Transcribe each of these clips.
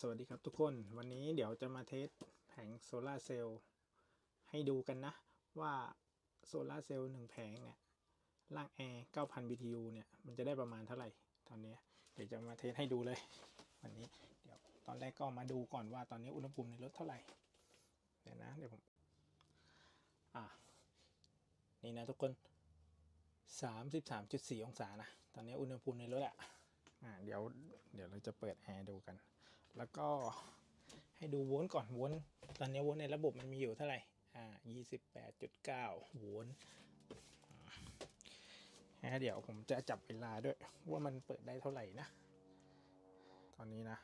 สวัสดีครับทุกคนวันนี้เดี๋ยวจะมาเทสแผงโซลาร์เซลล์ให้ดูกันนะ ว่าโซลาร์เซลล์หนึ่งแผงเนี่ยล่างแอร์9,000 BTU เนี่ย มันจะได้ประมาณเท่าไหร่ตอนนี้เดี๋ยวจะมาเทสให้ดูเลย วันนี้เดี๋ยวตอนแรกก็มาดูก่อนว่าตอนนี้อุณหภูมิในรถเท่าไหร่ เดี๋ยวนะเดี๋ยวผมอ่านี่นะทุกคน 33.4 องศานะ ตอนนี้อุณหภูมิในรถอะอ่าเดี๋ยวเดี๋ยวเราจะเปิดแอร์ดูกัน แล้วก็ให้ดูโวลต์ก่อนโวลต์ตอนนี้โวลต์ในระบบมันมีอยู่เท่าไหร่อ่า28.9โวลต์อ่าเดี๋ยวผมจะจับเวลาด้วยว่ามันเปิดได้เท่าไหร่นะ ตอนนี้นะ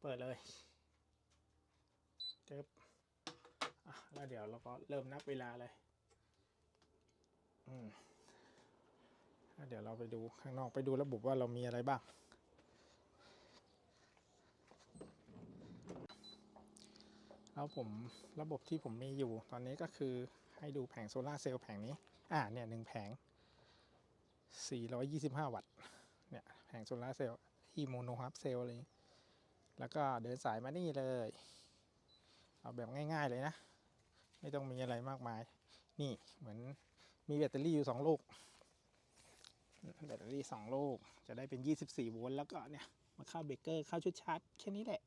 เปิดเลยเจ็บอะแล้วเดี๋ยวเราก็เริ่มนับเวลาเลยอืมเดี๋ยวเราไปดูข้างนอกไปดูระบบว่าเรามีอะไรบ้าง แล้วผมระบบที่ผมมีอยู่ตอนนี้ก็คือให้ดูแผงโซลาเซลล์แผงนี้ อ่าเนี่ยหนึ่งแผง 425 วัตต์ เนี่ยแผงโซลาเซลล์ที่โมโนฮับเซลล์อะไรอย่างงี้แล้วก็เดินสายมานี่เลย เอาแบบง่ายๆเลยนะ ไม่ต้องมีอะไรมากมาย นี่เหมือนมีแบตเตอรี่อยู่ 2 ลูก แบตเตอรี่ 2 ลูก จะได้เป็น 24 โวลต์แล้วก็เนี่ย มาเข้าเบรกเกอร์เข้าชุดชาร์จแค่นี้แหละ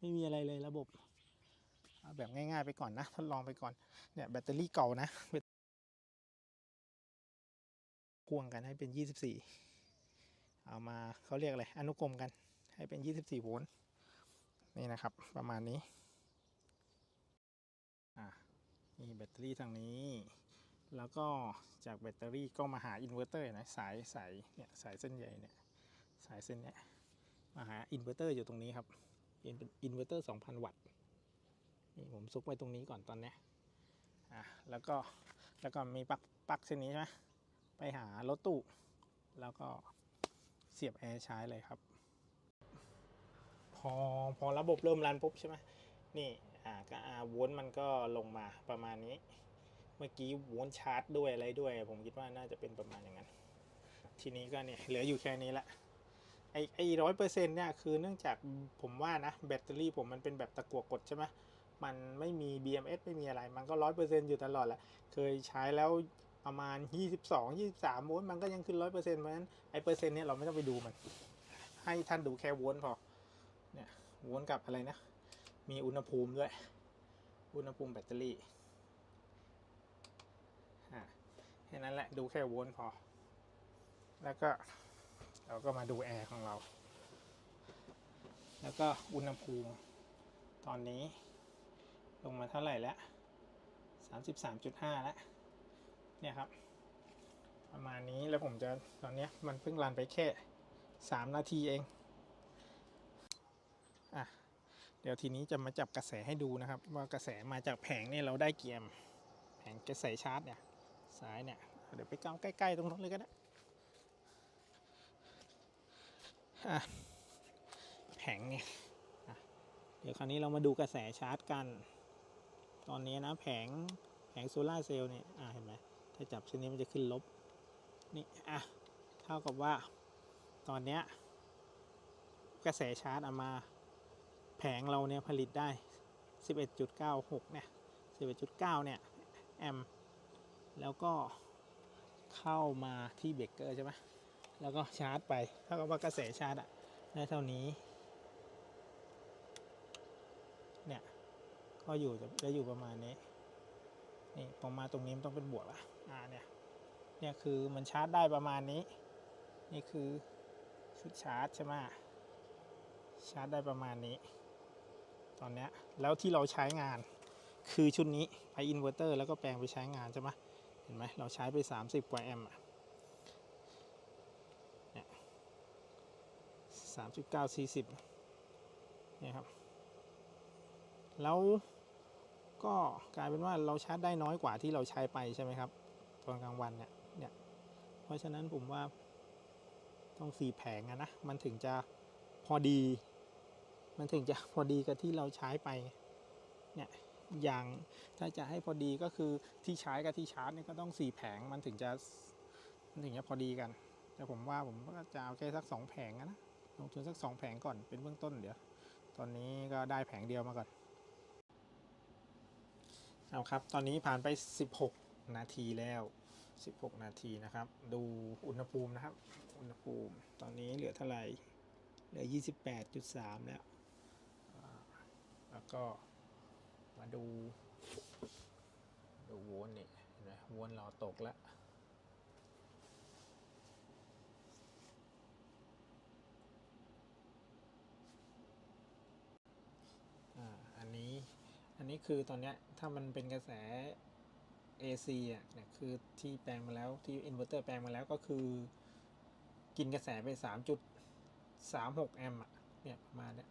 ไม่มีอะไรเลยระบบ แบบง่ายๆไปก่อนนะทดลองไปก่อนเนี่ยแบตเตอรี่เก่านะพ่วงกันให้เป็น 24 เอามาเขาเรียกอะไรอนุกรมกันให้เป็น 24 โวลต์นี่นะครับประมาณนี้อะนี่แบตเตอรี่ทางนี้ แล้วก็จากแบตเตอรี่ก็มาหาอินเวอร์เตอร์นะสายสายเนี่ยสายเส้นใหญ่เนี่ยสายเส้นเนี้ยมาหาอินเวอร์เตอร์อยู่ตรงนี้ครับเป็นอินเวอร์เตอร์ 2,000 วัตต์ นี่ผมซุกไว้ตรงนี้ก่อนตอนเนี้ยอะแล้วก็แล้วก็มีปลั๊กปลั๊กเส้นนี้ใช่ไหมไปหารถตู้แล้วก็เสียบแอร์ใช้เลยครับ พอพอระบบเริ่มรันปุ๊บใช่ไหมนี่อ่าก็อ่าวลต์มันก็ลงมาประมาณนี้ เมื่อกี้วลต์ชาร์จด้วยอะไรด้วย ผมคิดว่าน่าจะเป็นประมาณอย่างนั้น ทีนี้ก็เนี่ยเหลืออยู่แค่นี้ละไอไอร้อยเปอร์เซ็นต์เนี่ยคือเนื่องจากผมว่านะแบตเตอรี่ผมมันเป็นแบบตะกั่วกดใช่ไหม มันไม่มี BMS ไม่มีอะไร มันก็ร้อยเปอร์เซ็นต์อยู่ตลอดแหละ เคยใช้แล้วประมาณ 22 23โวลต์มันก็ยังขึ้นร้อยเปอร์เซ็นต์เพราะฉะนั้นไอเปอร์เซ็นต์เนี่ยเราไม่ต้องไปดูมัน ให้ท่านดูแค่โวลต์พอ เนี่ยโวลต์กับอะไรนะ มีอุณหภูมิด้วย อุณหภูมิแบตเตอรี่ อ่าแค่นั้นแหละดูแค่โวลต์พอ แล้วก็เราก็มาดูแอร์ของเรา แล้วก็อุณหภูมิตอนนี้ ลงมาเท่าไหร่แล้ว33.5แล้วเนี่ยครับ ประมาณนี้แล้วผมจะตอนนี้มันเพิ่งรันไปแค่3นาทีเองอะเดี๋ยวทีนี้จะมาจับกระแสให้ดูนะครับ ว่ากระแสมาจากแผงเนี่ยเราได้เกียมแผงกระแสชาร์จเนี่ยสายเนี่ยเดี๋ยวไปกาใกล้ๆตรงนู้นเลยก็ได้อะแผงเนี่ยเดี๋ยวคราวนี้เรามาดูกระแสชาร์จกัน ตอนนี้นะแผงแผงโซลาเซลล์เนี่ยอะเห็นไหมถ้าจับเช่นนี้มันจะขึ้นลบนี่อะเท่ากับว่าตอนเนี้ยกระแสชาร์จเอามา แผงเราเนี่ยผลิตได้ 11.96 เนี่ย 11.9 เนี่ย แอมป์แล้วก็เข้ามาที่เบรกเกอร์ใช่ไหมแล้วก็ชาร์จไปเท่ากับว่ากระแสชาร์จอะได้เท่านี้ เนี่ย ก็อยู่จะจะอยู่ประมาณนี้นี่พอมาตรงนี้มันต้องเป็นบวกละอ่าเนี่ยเนี่ยคือมันชาร์จได้ประมาณนี้ นี่คือชุดชาร์จใช่ไหมชาร์จได้ประมาณนี้ ตอนเนี้ยแล้วที่เราใช้งานคือชุดนี้ไปอินเวอร์เตอร์แล้วก็แปลงไปใช้งานใช่ไหมเห็นไหมเราใช้ไป 30 กว่าแอมป์อะเนี่ยสามสิบเก้าสี่สิบเนี่ยครับ แล้ว ก็กลายเป็นว่าเราชาร์จได้น้อยกว่าที่เราใช้ไปใช่ไหมครับตอนกลางวันเนี่ยเนี่ย เพราะฉะนั้นผมว่าต้องสี่แผงอะนะมันถึงจะพอดี มันถึงจะพอดีกับที่เราใช้ไปเนี่ยอย่างถ้าจะให้พอดีก็คือที่ใช้กับที่ชาร์จเนี่ยก็ต้องสี่แผงมันถึงจะมันถึงจะพอดีกัน แต่ผมว่าผมก็จะเอาแค่สักสองแผงนะลงทุนสักสองแผงก่อนเป็นเบื้องต้นเดี๋ยว ตอนนี้ก็ได้แผงเดียวมาก่อน เอาครับ ตอนนี้ผ่านไป 16 นาทีแล้ว 16 นาทีนะครับ ดูอุณหภูมินะครับ อุณหภูมิ ตอนนี้เหลือเท่าไหร่ เหลือ 28.3 แล้ว แล้วก็มาดู ดูวนนี่เห็นไหมวนเราตกแล้ว อ่า อันนี้ อั นี้คือตอนเนี้ยถ้ามันเป็นกระแส AC อะเนี่ยคือที่แปลงมาแล้วที่อินเวอร์เตอร์แปลงมาแล้วก็คือ กินกระแสไป 3.36 แอมป์เนี่ยประมาณเนี้ย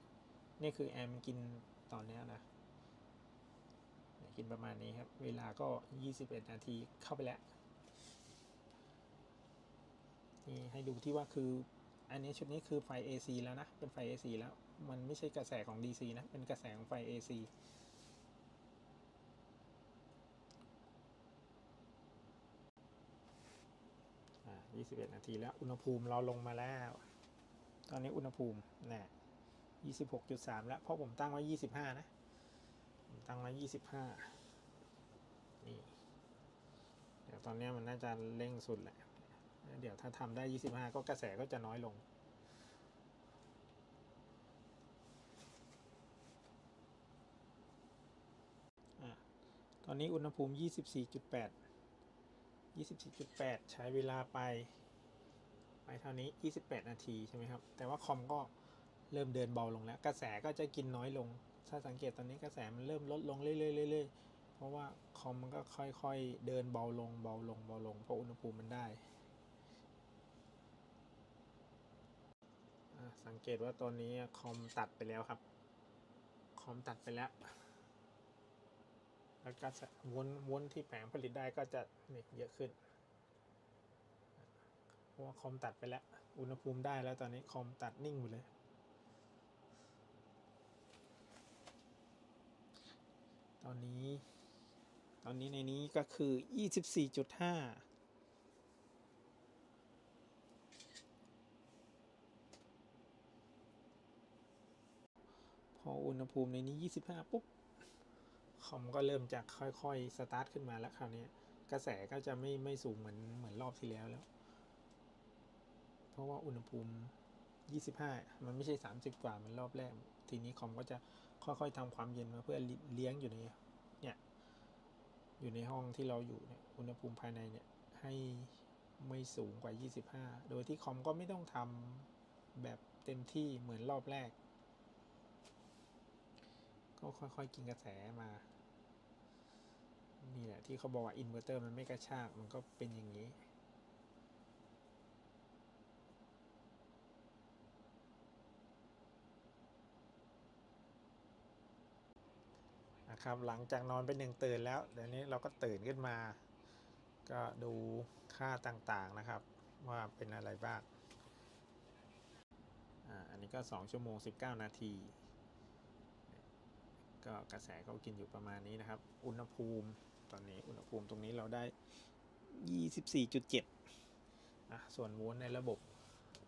นี่คือแอมป์กินตอนเนี้ยนะกินประมาณนี้ครับ เวลาก็ 21 นาทีเข้าไปแล้วนี่ให้ดูที่ว่าคืออันนี้ชุดนี้คือไฟ AC แล้วนะ เป็นไฟ AC แล้ว มันไม่ใช่กระแสของ DC นะ เป็นกระแสของไฟ AC 21 นาทีแล้ว อุณหภูมิเราลงมาแล้ว ตอนนี้อุณหภูมิน่26.3 แล้ว เพราะผมตั้งไว้ 25 นะ ผมตั้งไว้ 25 นี่ เดี๋ยวตอนนี้มันน่าจะเร่งสุดแหละ เดี๋ยวถ้าทำได้ 25 ก็กระแสก็จะน้อยลงอตอนนี้อุณหภูมิ 24.8 24.8 ใช้เวลาไป ไปเท่านี้ 28 นาทีใช่ไหมครับ แต่ว่าคอมก็เริ่มเดินเบาลงแล้ว กระแสก็จะกินน้อยลง ถ้าสังเกตตอนนี้กระแสมันเริ่มลดลงเรื่อยๆเพราะว่าคอมมันก็ค่อยๆ เดินเบาลงเบาลงเบาลงเพราะอุณหภูมิมันได้ สังเกตว่าตอนนี้คอมตัดไปแล้วครับ คอมตัดไปแล้ว แล้วก็วนวนที่แผงผลิตได้ก็จะนี่เยอะขึ้นเพราะว่าคอมตัดไปแล้ว อุณหภูมิได้แล้วตอนนี้คอมตัดนิ่งหมดเลย ตอนนี้ ตอนนี้ในนี้ก็คือ 24.5พออุณหภูมิในนี้ 25 ปุ๊บ คอมก็เริ่มจากค่อยๆสตาร์ทขึ้นมาแล้วคราวนี้กระแสก็จะไม่ไม่สูงเหมือนเหมือนรอบที่แล้วแล้ว เพราะว่าอุณหภูมิ 25 มันไม่ใช่ 30 กว่าเหมือนรอบแรก ทีนี้คอมก็จะค่อยๆทำความเย็นมาเพื่อเลี้ยงอยู่ในเนี่ยอยู่ในห้องที่เราอยู่เนี่ยอุณหภูมิภายในเนี่ยให้ไม่สูงกว่า 25 โดยที่คอมก็ไม่ต้องทำแบบเต็มที่เหมือนรอบแรก ก็ค่อยๆ กินกระแสมา นี่แหละที่เขาบอกว่าอินเวอร์เตอร์มันไม่กระชากมันก็เป็นอย่างนี้ นะครับ หลังจากนอนไปหนึ่งตื่นแล้วเดี๋ยวนี้เราก็ตื่นขึ้นมา ก็ดูค่าต่างๆนะครับ ว่าเป็นอะไรบ้างอ่าอันนี้ก็ 2 ชั่วโมง 19 นาที ก็กระแสก็กินอยู่ประมาณนี้นะครับ อุณหภูมิ ตอนนี้อุณหภูมิตรงนี้เราได้ 24.7อะส่วนโวลต์ในระบบ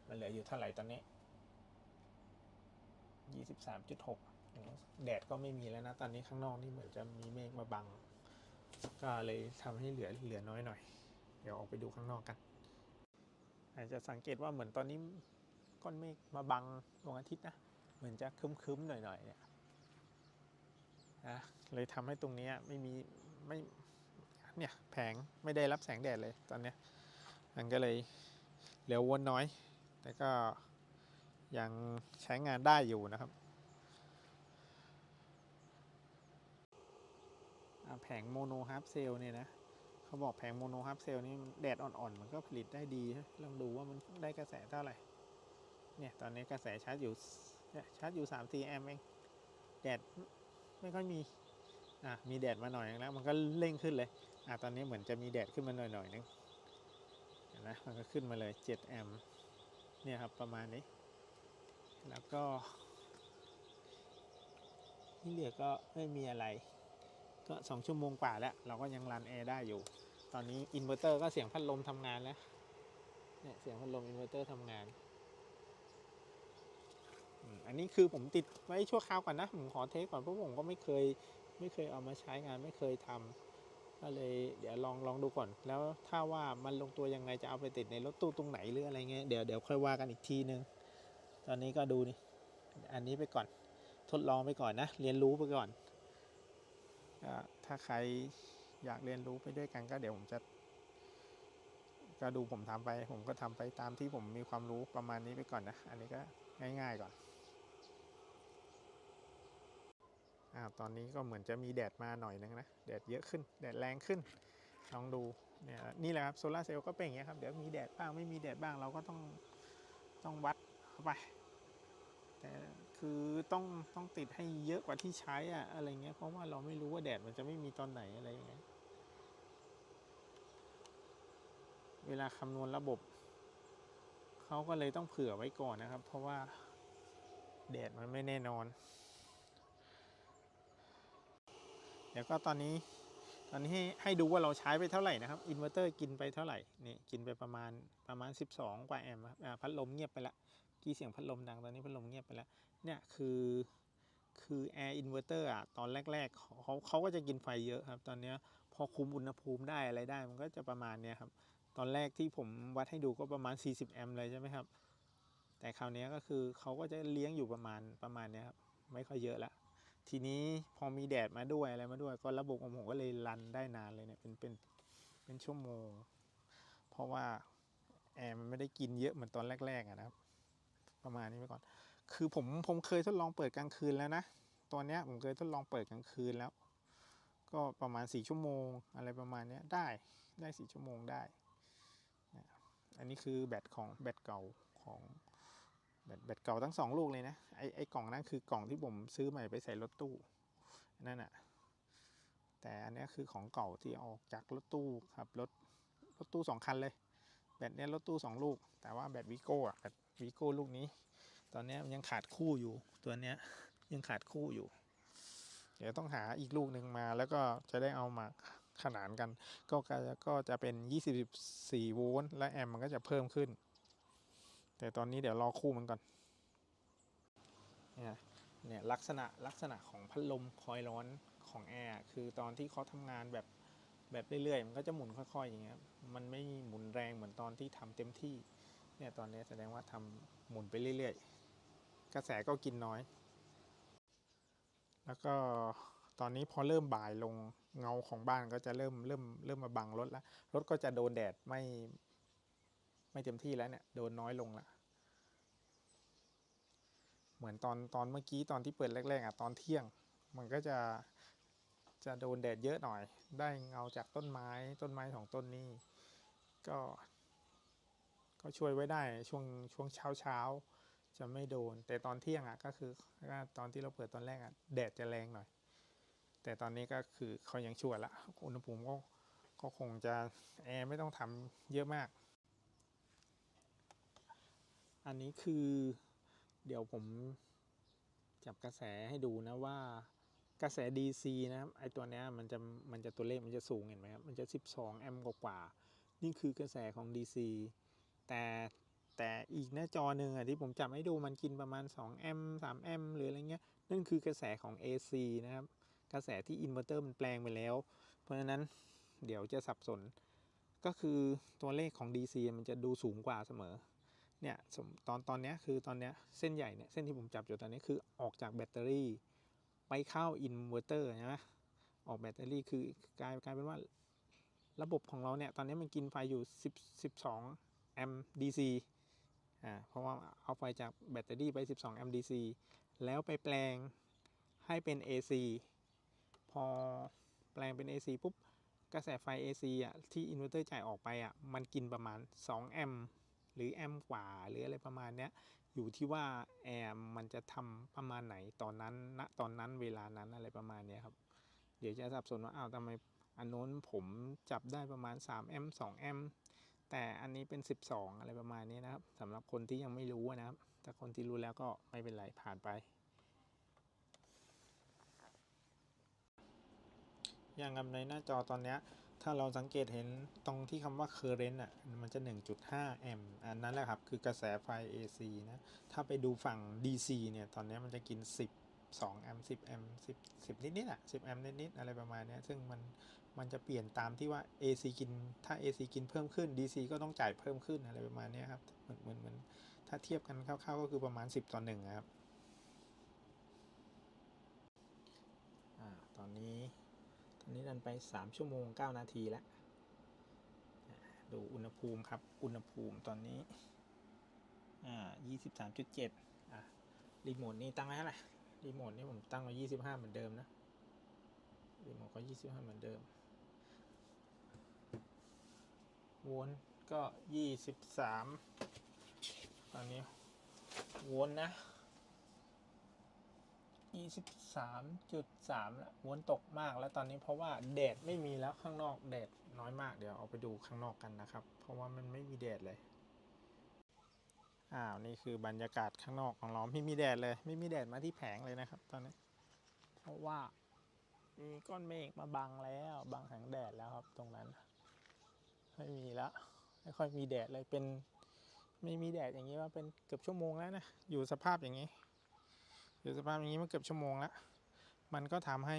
มันเหลืออยู่เท่าไหร่ตอนนี้ 23.6 แดดก็ไม่มีแล้วนะ ตอนนี้ข้างนอกนี่เหมือนจะมีเมฆมาบัง ก็เลยทำให้เหลือเหลือน้อยหน่อย เดี๋ยวออกไปดูข้างนอกกัน อาจจะสังเกตว่าเหมือนตอนนี้ก้อนเมฆมาบังดวงอาทิตย์นะ เหมือนจะคึ้มๆหน่อยๆเนี่ยนะเลยทำให้ตรงนี้ไม่มี ไม่เนี่ยแผงไม่ได้รับแสงแดดเลยตอนเนี้ยมันก็เลยเหลือวนน้อย แต่ก็ยังใช้งานได้อยู่นะครับแผงโมโนฮาร์ฟเซลเนี่ยนะเขาบอกแผงโมโนฮาร์ฟเซลนี่แดดอ่อนๆ มันก็ผลิตได้ดี ลองดูว่ามันได้กระแสเท่าไหร่ เนี่ย ตอนนี้กระแสชาร์จอยู่ชาร์จอยู่3 4แอมป์เอง แดดไม่ค่อยมี อะมีแดดมาหน่อยนึงแล้วมันก็เร่งขึ้นเลยอะตอนนี้เหมือนจะมีแดดขึ้นมาหน่อยหน่อยนึงนไหมมันก็ขึ้นมาเลย7แอมป์เนี่ยครับประมาณนี้ แล้วก็ที่เหลือก็ไม่มีอะไร ก็ 2 ชั่วโมงกว่าแล้ว เราก็ยังรันแอร์ได้อยู่ ตอนนี้อินเวอร์เตอร์ก็เสียงพัดลมทำงานแล้วเนี่ยเสียงพัดลมอินเวอร์เตอร์ทำงานอันนี้คือผมติดไว้ชั่วคราวก่อนนะ ผมขอเทสก่อนเพราะผมก็ไม่เคย ไม่เคยเอามาใช้งานไม่เคยทำก็เลยเดี๋ยวลองลองดูก่อน แล้วถ้าว่ามันลงตัวยังไงจะเอาไปติดในรถตู้ตรงไหนหรืออะไรเงี้ยเดี๋ยวเดี๋ยวค่อยว่ากันอีกทีนึง ตอนนี้ก็ดูนี่อันนี้ไปก่อนทดลองไปก่อนนะ เรียนรู้ไปก่อนถ้าใครอยากเรียนรู้ไปด้วยกันก็เดี๋ยวผมจะก็ดูผมทำไป ผมก็ทำไปตามที่ผมมีความรู้ประมาณนี้ไปก่อนนะ อันนี้ก็ง่าย ๆ ก่อน ตอนนี้ก็เหมือนจะมีแดดมาหน่อยนึงนะแดดเยอะขึ้น แดดแรงขึ้นลองดูเนี่ยนี่แหละครับโซลาร์เซลล์ก็เป็นอย่างเงี้ครับเดี๋ยวมีแดดบ้างไม่มีแดดบ้างเราก็ต้องต้องวัดเข้าไป แต่คือต้องต้องติดให้เยอะกว่าที่ใช้อะอะไรเงี้ยเพราะว่าเราไม่รู้ว่าแดดมันจะไม่มีตอนไหนอะไรอย่างเงี้ยเวลาคำนวณระบบเขาก็เลยต้องเผื่อไว้ก่อนนะครับ เพราะว่าแดดมันไม่แน่นอน เดี๋ยวก็ตอนนี้ตอนนี้ให้ให้ดูว่าเราใช้ไปเท่าไหร่นะครับอินเวอร์เตอร์กินไปเท่าไหร่นี่กินไปประมาณประมาณ 12 กว่าแอมป์พัดลมเงียบไปละกี่เสียงพัดลมดังตอนนี้พัดลมเงียบไปล้วเนี่ยคือคือแอร์อินเวอร์เตอร์อะตอนแรก ๆเขาเขาก็จะกินไฟเยอะครับ ตอนเนี้ยพอคุมอุณหภูมิได้อะไรได้มันก็จะประมาณเนี้ยครับ ตอนแรกที่ผมวัดให้ดูก็ประมาณ 40 แอมป์เลยใช่ไหมครับ แต่คราวนี้ก็คือเขาก็จะเลี้ยงอยู่ประมาณประมาณเนี้ยครับ ไม่ค่อยเยอะละ ทีนี้พอมีแดดมาด้วยอะไรมาด้วย ก็ระบบของผมก็เลยรันได้นานเลยเนี่ยเป็นเป็นเป็นชั่วโมง เพราะว่าแอร์มันไม่ได้กินเยอะเหมือนตอนแรกๆอะนะครับ ประมาณนี้ไปก่อน คือผมผมเคยทดลองเปิดกลางคืนแล้วนะตัวเนี้ยผมเคยทดลองเปิดกลางคืนแล้ว ก็ประมาณสี่ชั่วโมงอะไรประมาณเนี้ยได้ได้สี่ชั่วโมงได้อันนี้คือแบตของแบตเก่าของ แบตแบตเก่าทั้งสองลูกเลยนะ ไอไอกล่องนั้นคือกล่องที่ผมซื้อใหม่ไปใส่รถตู้นั่นน่ะแต่อันนี้คือของเก่าที่เอาอกจากรถตู้ครับรถรถตู้สองคันเลย แบตเนี้ยรถตู้สองลูก แต่ว่าแบตวีโก้อะแบตวีโก้ลูกนี้ ตอนนี้มันยังขาดคู่อยู่ตัวเนี้ยยังขาดคู่อยู่ เดี๋ยวต้องหาอีกลูกหนึ่งมาแล้วก็จะได้เอามาขนานกัน ก็ก็ก็จะเป็น 24 โวลต์และแอมป์มันก็จะเพิ่มขึ้น แต่ตอนนี้เดี๋ยวรอคู่มันก่อน เนี่ยเนี่ยลักษณะลักษณะของพัดลมคอยร้อนของแอร์คือตอนที่เขาทำงานแบบแบบเรื่อยๆ มันก็จะหมุนค่อยๆ อย่างเงี้ย มันไม่หมุนแรงเหมือนตอนที่ทำเต็มที่ เนี่ยตอนนี้แสดงว่าทำหมุนไปเรื่อยๆ กระแสก็กินน้อย แล้วก็ตอนนี้พอเริ่มบ่ายลงเงาของบ้านก็จะเริ่มเริ่มเริ่มมาบังรถแล้ว รถก็จะโดนแดดไม่ ไม่เต็มที่แล้วเนี่ยโดนน้อยลงละเหมือนตอนตอนเมื่อกี้ตอนที่เปิดแรกๆอะตอนเที่ยง มันก็จะจะโดนแดดเยอะหน่อย ได้เงาจากต้นไม้ต้นไม้ของต้นนี้ ก็ ก็ช่วยไว้ได้ช่วงช่วงเช้าเช้าจะไม่โดน แต่ตอนเที่ยงอะก็คือตอนที่เราเปิดตอนแรกอะแดดจะแรงหน่อย แต่ตอนนี้ก็คือเขายังชั่วละอุณหภูมิก็ก็คงจะแอร์ไม่ต้องทำเยอะมาก อันนี้คือเดี๋ยวผมจับกระแสให้ดูนะว่ากระแส DC นะครับไอตัวเนี้ยมันจะมันจะตัวเลขมันจะสูงเห็นไหมครับมันจะ 12 แอมป์กว่าๆนี่คือกระแสของ DC แต่แต่อีกหน้าจอหนึ่งอะที่ผมจับให้ดูมันกินประมาณ 2 แอมป์3แอมป์หรืออะไรเงี้ยนั่นคือกระแสของ AC นะครับ กระแสที่อินเวอร์เตอร์มันแปลงไปแล้ว เพราะฉะนั้นเดี๋ยวจะสับสน ก็คือตัวเลขของ DC มันจะดูสูงกว่าเสมอ เนี่ยตอนตอนนี้คือตอนนี้เส้นใหญ่เนี่ยเส้นที่ผมจับอยู่ตอนนี้คือออกจากแบตเตอรี่ไปเข้าอินเวอร์เตอร์ใช่ไหมออกแบตเตอรี่คือกลายกลายเป็นว่าระบบของเราเนี่ยตอนนี้มันกินไฟอยู่ 10 12แอมป์ DC อ่าเพราะว่าเอาไฟจากแบตเตอรี่ไป 12แอมป์ DC แล้วไปแปลงให้เป็น AC พอแปลงเป็น AC ปุ๊บ กระแสไฟ AC อะที่อินเวอร์เตอร์จ่ายออกไปอะมันกินประมาณ 2 แอมป์ หรือแอมกว่าหรืออะไรประมาณเนี้ยอยู่ที่ว่าแอร์มันจะทำประมาณไหนตอนนั้นณตอนนั้นเวลานั้นอะไรประมาณเนี้ยครับ เดี๋ยวจะสับสนว่าอ้าวทำไมอันโน้นผมจับได้ประมาณ3แอม2แอมแต่อันนี้เป็น 12 อะไรประมาณนี้นะครับสำหรับคนที่ยังไม่รู้นะครับ แต่คนที่รู้แล้วก็ไม่เป็นไรผ่านไป อย่างกับในหน้าจอตอนนี้ ถ้าเราสังเกตเห็นตรงที่คำว่า current อะมันจะ 1.5 แอมป์อันนั้นแหละครับ คือกระแสไฟ AC นะ ถ้าไปดูฝั่ง DC เนี่ย ตอนนี้มันจะกิน 10 2แอมป์10แอมป์10 10 นิดๆอะ10แอมป์นิดๆอะไรประมาณนี้ซึ่งมันมันจะเปลี่ยนตามที่ว่า AC กินถ้า AC กินเพิ่มขึ้น DC ก็ต้องจ่ายเพิ่มขึ้นอะไรประมาณนี้ครับเหมือนเหมือนเหมือนถ้าเทียบกันคร่าวๆก็คือประมาณ 10 ต่อ1นะครับอ่าตอนนี้ นนี้ดันไป 3 ชั่วโมง 9 นาทีแล้ว ดูอุณหภูมิครับ อุณหภูมิตอนนี้ อ่า 23.7 อะ รีโมทนี่ตั้งไว้เท่าไหร่ รีโมทนี่ผมตั้งไว้ 25 เหมือนเดิมนะ รีโมทก็ 25 เหมือนเดิม โวลต์ก็ 23 ตอนนี้ โวลต์นะ 23.3แล้วโวลต์ตกมากแล้วตอนนี้เพราะว่าแดดไม่มีแล้วข้างนอกแดดน้อยมากเดี๋ยวเอาไปดูข้างนอกกันนะครับ เพราะว่ามันไม่มีแดดเลยอ้าวนี่คือบรรยากาศข้างนอกของเราไม่มีแดดเลย ไม่มีแดดมาที่แผงเลยนะครับ ตอนนี้ เพราะว่ามีก้อนเมฆมาบังแล้วบังแสงแดดแล้วครับตรงนั้น ไม่มีแล้วไม่ค่อยมีแดดเลยเป็น ไม่มีแดดอย่างนี้ว่าเป็นเกือบชั่วโมงแล้วนะอยู่สภาพอย่างนี้ อยู่สภาพอย่างนี้มาเกือบชั่วโมงแล้ว มันก็ทำให้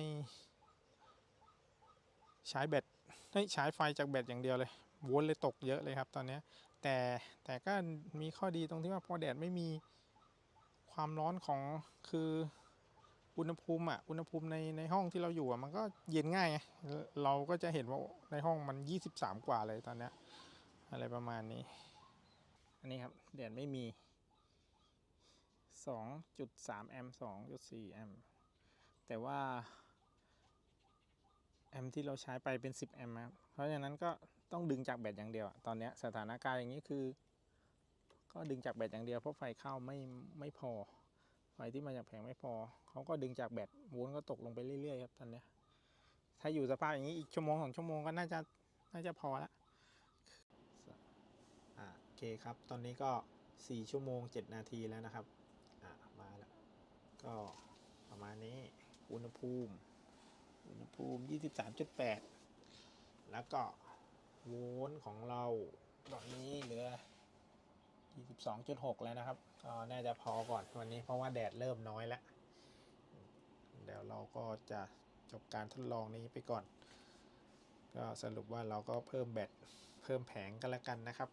ใช้แบตเฮ้ใช้ไฟจากแบตอย่างเดียวเลยโวลต์เลยตกเยอะเลยครับตอนนี้ แต่แต่ก็มีข้อดีตรงที่ว่าพอแดดไม่มีความร้อนของคืออุณหภูมิอะอุณหภูมิในในห้องที่เราอยู่อะมันก็เย็นง่าย เราก็จะเห็นว่าในห้องมัน 23 กว่าเลยตอนนี้อะไรประมาณนี้ อันนี้ครับแดดไม่มี 2.3 แอมป์ 2.4 แอมป์ แต่ว่า แอมป์ที่เราใช้ไปเป็น 10 แอมป์ครับ เพราะฉะนั้นก็ต้องดึงจากแบตอย่างเดียว ตอนนี้สถานการณ์อย่างนี้คือ ก็ดึงจากแบตอย่างเดียวเพราะไฟเข้าไม่ไม่พอ ไฟที่มาจากแผงไม่พอ เขาก็ดึงจากแบตโวลต์ก็ตกลงไปเรื่อยๆครับตอนนี้ ถ้าอยู่สภาพอย่างนี้อีกชั่วโมงสองชั่วโมงก็น่าจะน่าจะพอละโอเคครับ ตอนนี้ก็ 4 ชั่วโมง 7 นาทีแล้วนะครับ ก็ประมาณนี้อุณหภูมิ อุณหภูมิ 23.8 แล้วก็โวลต์ของเราตอนนี้เหลือ 22.6 แล้วนะครับก็น่าจะพอก่อนวันนี้เพราะว่าแดดเริ่มน้อยแล้วเดี๋ยวเราก็จะจบการทดลองนี้ไปก่อน ก็สรุปว่าเราก็เพิ่มแบตเพิ่มแผงกันแล้วกันนะครับ